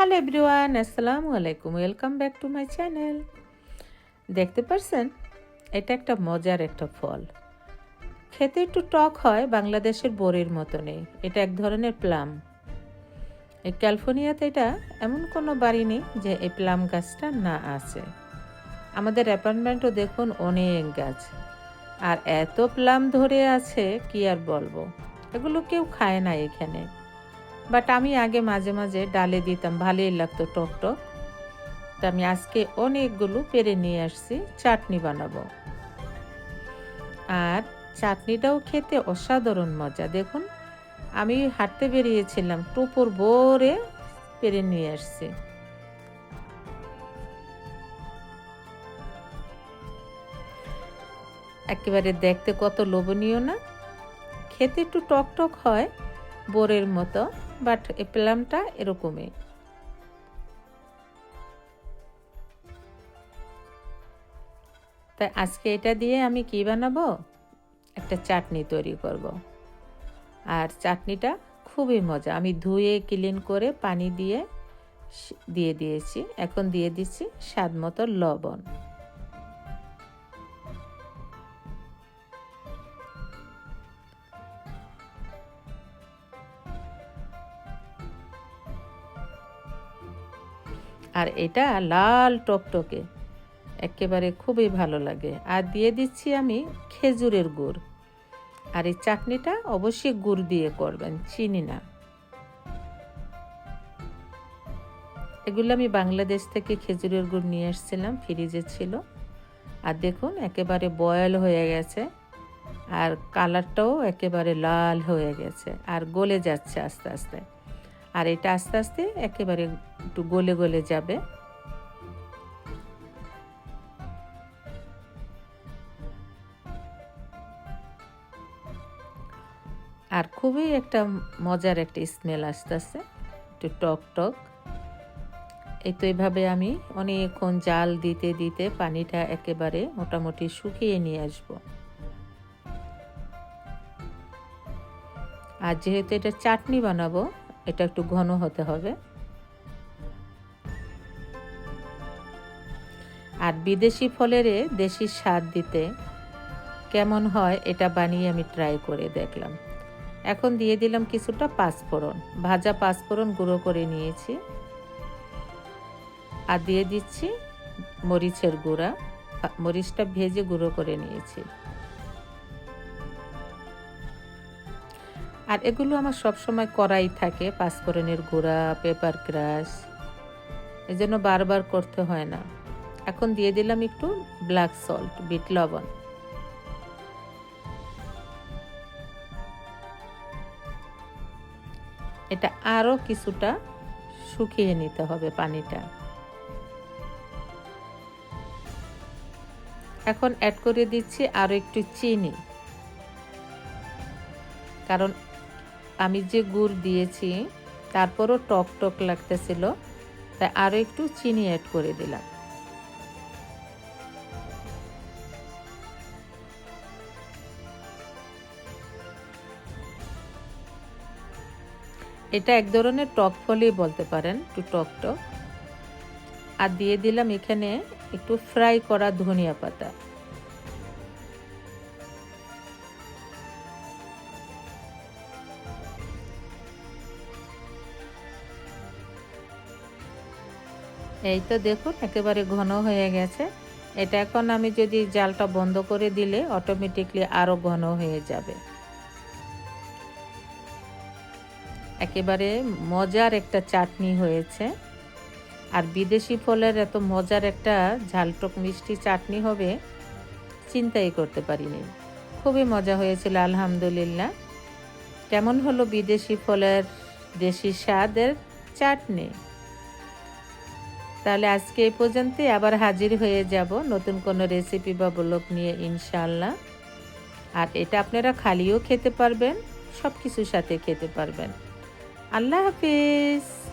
Hello everyone, আসসালামু আলাইকুম, welcome back to my channel. দেখতে পারছেন? এটা একটা মজার একটা ফল। খেতে একটু টক হয়, বাংলাদেশের বোরের মতনই। এটা এক ধরনের প্লাম। এই ক্যালিফোর্নিয়াতে এটা এমন কোনো বাড়ি নেই যে এই প্লাম গাছটা না আছে। আমাদের অ্যাপার্টমেন্টও দেখুন অনেক গাছ। আর এত প্লাম ধরে আছে, কি আর বলব? এগুলো কেউ খায় না এখানে। বাট আমি আগে মাঝে মাঝে ডালে দিতাম, ভালোই লাগতো টক টক। তো আমি আজকে অনেকগুলো পেরে নিয়ে আসছি, চাটনি বানাবো। আর চাটনিটাও খেতে অসাধারণ মজা। দেখুন, আমি হাঁটতে বেরিয়েছিলাম, টুপুর ভোরে পেরে নিয়ে আসছি। একেবারে দেখতে কত লোভনীয় না? খেতে একটু টক টক হয়, বোরের মতো। বাট এই প্লামটা এরকমই। তাই আজকে এটা দিয়ে আমি কি বানাবো? একটা চাটনি তৈরি করব। আর চাটনিটা খুবই মজা। আমি ধুয়ে, ক্লিন করে পানি দিয়ে দিয়ে দিয়েছি। এখন দিয়ে দিচ্ছি স্বাদ মতো লবণ। আর এটা লাল টকটকে। একেবারে খুবই ভালো লাগে। আর দিয়ে দিচ্ছি আমি খেজুরের গুড়। আর এই চাটনিটা অবশ্যই গুড় দিয়ে করবেন, চিনি না। এগুলো আমি বাংলাদেশ থেকে খেজুরের গুড় নিয়ে এসেছিলাম, ফ্রিজে ছিল। আর দেখুন, একেবারে বয়েল হয়ে গেছে। আর কালারটাও একেবারে লাল হয়ে গেছে। আর গলে যাচ্ছে আস্তে আস্তে। আর এটা আস্তে আস্তে একেবারে একটু গলে গলে যাবে। আর খুবই একটা মজার একটা স্মেল আসতেছে, একটু টক টক। এই তো এইভাবে আমি অনেকক্ষণ জাল দিতে দিতে পানিটা একেবারে মোটামুটি শুকিয়ে নিয়ে আসব। আর যেহেতু এটা চাটনি বানাবো এটা একটু ঘন হতে হবে। আর বিদেশি ফলের দেশি স্বাদ দিতে কেমন হয় এটা বানিয়ে আমি ট্রাই করে দেখলাম। এখন দিয়ে দিলাম কিছুটা পাঁচফোড়ন, ভাজা পাঁচফোড়ন গুঁড়ো করে নিয়েছি। আর দিয়ে দিচ্ছি মরিচের গুঁড়া মরিচটা ভেজে গুঁড়ো করে নিয়েছি। আর এগুলো আমার সবসময় করাই থাকে, পাঁচফোড়নের গুঁড়া, পেপার ক্রাশ। এজন্য বারবার করতে হয় না। এখন দিয়ে দিলাম একটু ব্ল্যাক সল্ট, বিট লবণ। এটা আরও কিছুটা শুকিয়ে নিতে হবে পানিটা। এখন অ্যাড করে দিচ্ছি আরও একটু চিনি। কারণ আমি যে গুড় দিয়েছি, তারপরও টক টক লাগতেছিল, তাই আরও একটু চিনি অ্যাড করে দিলাম। এটা এক ধরনের টক ফলই বলতে পারেন, একটু টক টক। আর দিয়ে দিলাম এখানে একটু ফ্রাই করা ধনিয়া পাতা। এই তো দেখুন, একেবারে ঘন হয়ে গেছে। এটা এখন আমি যদি জালটা বন্ধ করে দিলে অটোমেটিকলি আরও ঘন হয়ে যাবে। একেবারে মজার একটা চাটনি হয়েছে। আর বিদেশি ফলের এত মজার একটা ঝালটক মিষ্টি চাটনি হবে, চিন্তাই করতে পারিনি। খুবই মজা হয়েছিল, আলহামদুলিল্লাহ। কেমন হলো বিদেশি ফলের দেশি স্বাদের চাটনি? তাহলে আজকে এই পর্যন্তই। আবার হাজির হয়ে যাব নতুন কোনো রেসিপি বা ব্লগ নিয়ে ইনশাল্লাহ আর এটা আপনারা খালিও খেতে পারবেন সব কিছুর সাথে খেতে পারবেন। আল্লাহ হাফিজ।